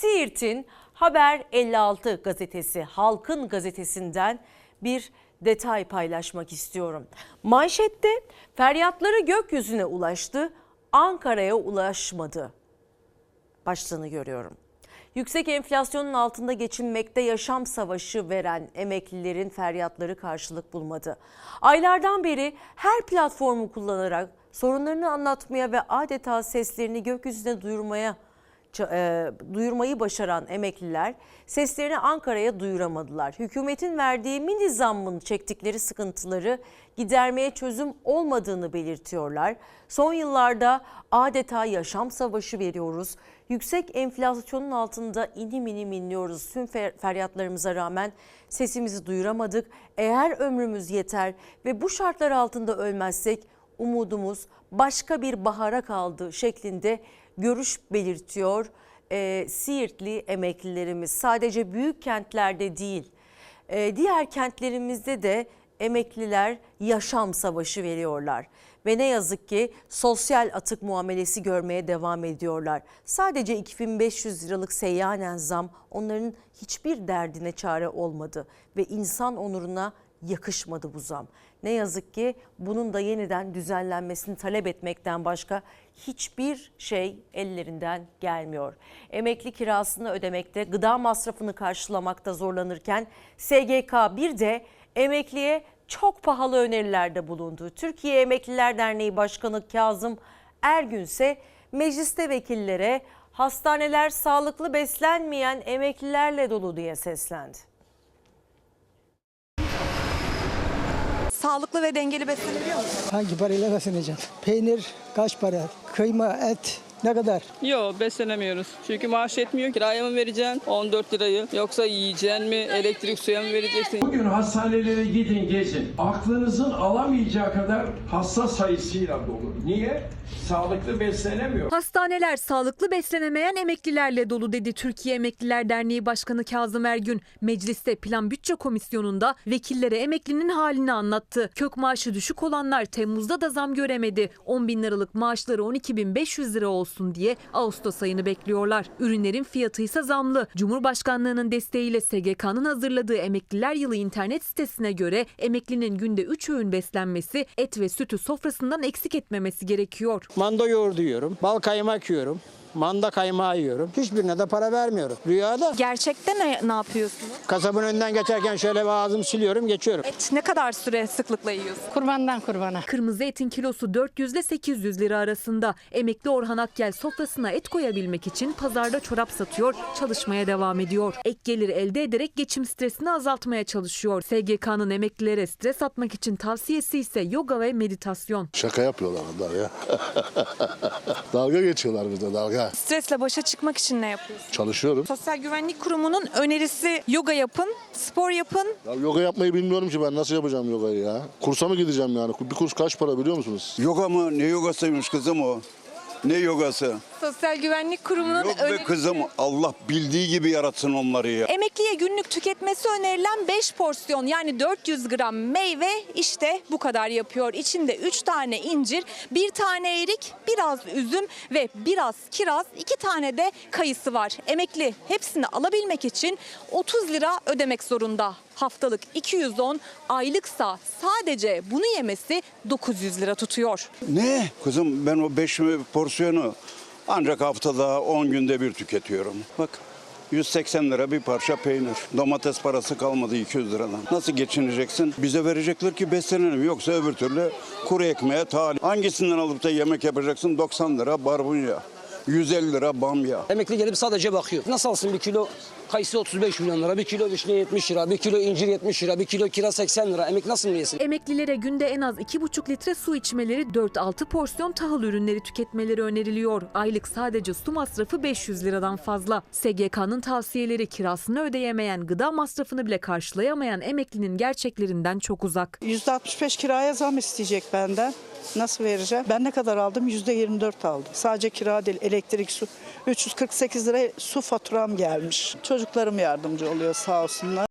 Siirt'in Haber 56 gazetesi, Halkın gazetesinden bir detay paylaşmak istiyorum. Manşette feryatları gökyüzüne ulaştı, Ankara'ya ulaşmadı başlığını görüyorum. Yüksek enflasyonun altında geçinmekte yaşam savaşı veren emeklilerin feryatları karşılık bulmadı. Aylardan beri her platformu kullanarak sorunlarını anlatmaya ve adeta seslerini gökyüzüne duyurmaya duyurmayı başaran emekliler seslerini Ankara'ya duyuramadılar. Hükümetin verdiği mini zammın çektikleri sıkıntıları gidermeye çözüm olmadığını belirtiyorlar. Son yıllarda adeta yaşam savaşı veriyoruz. Yüksek enflasyonun altında inim inim inliyoruz. Tüm fer- feryatlarımıza rağmen sesimizi duyuramadık. Eğer ömrümüz yeter ve bu şartlar altında ölmezsek umudumuz başka bir bahara kaldı şeklinde görüş belirtiyor e, Siirtli emeklilerimiz. Sadece büyük kentlerde değil, e, diğer kentlerimizde de emekliler yaşam savaşı veriyorlar. Ve ne yazık ki sosyal atık muamelesi görmeye devam ediyorlar. Sadece 2500 liralık seyyanen zam onların hiçbir derdine çare olmadı ve insan onuruna yakışmadı bu zam. Ne yazık ki bunun da yeniden düzenlenmesini talep etmekten başka hiçbir şey ellerinden gelmiyor. Emekli kirasını ödemekte, gıda masrafını karşılamakta zorlanırken SGK bir de emekliye çok pahalı önerilerde bulundu. Türkiye Emekliler Derneği Başkanı Kazım Ergün ise mecliste vekillere hastaneler sağlıklı beslenmeyen emeklilerle dolu diye seslendi. Sağlıklı ve dengeli beslenebiliyor musun? Hangi parayla besleneceğim? Peynir kaç para? Kıyma, et ne kadar? Yok beslenemiyoruz. Çünkü maaş yetmiyor. Kiraya mı vereceksin 14 lirayı yoksa yiyeceksin mi elektrik suya mı vereceksin? Bugün hastanelere gidin gezin. Aklınızın alamayacağı kadar hasta sayısıyla dolu. Niye? Sağlıklı beslenemiyor. Hastaneler sağlıklı beslenemeyen emeklilerle dolu dedi Türkiye Emekliler Derneği Başkanı Kazım Ergün. Mecliste Plan Bütçe Komisyonu'nda vekillere emeklinin halini anlattı. Kök maaşı düşük olanlar Temmuz'da da zam göremedi. 10 bin liralık maaşları 12.500 lira olsun diye Ağustos ayını bekliyorlar. Ürünlerin fiyatı ise zamlı. Cumhurbaşkanlığının desteğiyle SGK'nın hazırladığı Emekliler Yılı internet sitesine göre emeklinin günde 3 öğün beslenmesi, et ve sütü sofrasından eksik etmemesi gerekiyor. Manda yoğurdu yiyorum, bal kaymak yiyorum, manda kaymağı yiyorum. Hiçbirine de para vermiyorum. Rüyada Gerçekte ne, ne yapıyorsunuz? kasabın önünden geçerken şöyle bir ağzımı siliyorum, geçiyorum. Et ne kadar süre sıklıkla yiyorsun? Kurbandan kurbana. Kırmızı etin kilosu 400 ile 800 lira arasında. Emekli Orhan Akgel sofrasına et koyabilmek için pazarda çorap satıyor, çalışmaya devam ediyor. Ek gelir elde ederek geçim stresini azaltmaya çalışıyor. SGK'nın emeklilere stres atmak için tavsiyesi ise yoga ve meditasyon. Şaka yapıyorlar onlar ya. dalga geçiyorlar bizde dalga. Stresle başa çıkmak için ne yapıyorsun? Çalışıyorum. Sosyal Güvenlik Kurumu'nun önerisi yoga yapın, spor yapın. Ya yoga yapmayı bilmiyorum ki ben nasıl yapacağım yogayı ya. Kursa mı gideceğim yani? Bir kurs kaç para biliyor musunuz? Yoga mı? Ne yogasıymış kızım o? Ne yogası? Sosyal Güvenlik Kurumu'nun Yok be kızım Allah bildiği gibi yaratsın onları ya. Emekliye günlük tüketmesi önerilen 5 porsiyon yani 400 gram meyve işte bu kadar yapıyor. İçinde 3 tane incir, bir tane erik, biraz üzüm ve biraz kiraz, 2 tane de kayısı var. Emekli hepsini alabilmek için 30 lira ödemek zorunda. Haftalık 210, aylıksa sadece bunu yemesi 900 lira tutuyor. Ne? Kızım ben o 5 porsiyonu ancak haftada 10 günde bir tüketiyorum. Bak 180 lira bir parça peynir. Domates parası kalmadı 200 liradan. Nasıl geçineceksin? Bize verecekler ki beslenelim. Yoksa öbür türlü kuru ekmeğe talip. Hangisinden alıp da yemek yapacaksın? 90 lira barbunya. 150 lira bamya. Emekli gelip sadece bakıyor. Nasıl alsın bir kilo kayısı 35 milyon lira, bir kilo vişne 70 lira, bir kilo incir 70 lira, bir kilo kiraz 80 lira. Emekli nasıl mı yesin? Emeklilere günde en az 2,5 litre su içmeleri, 4-6 porsiyon tahıl ürünleri tüketmeleri öneriliyor. Aylık sadece su masrafı 500 liradan fazla. SGK'nın tavsiyeleri kirasını ödeyemeyen, gıda masrafını bile karşılayamayan emeklinin gerçeklerinden çok uzak. %65 kiraya zam isteyecek benden. Nasıl vereceğim? Ben ne kadar aldım? %24 aldım. Sadece kira değil, elektrik, su. 348 lira su faturam gelmiş. Çocuklarım yardımcı oluyor sağ olsunlar.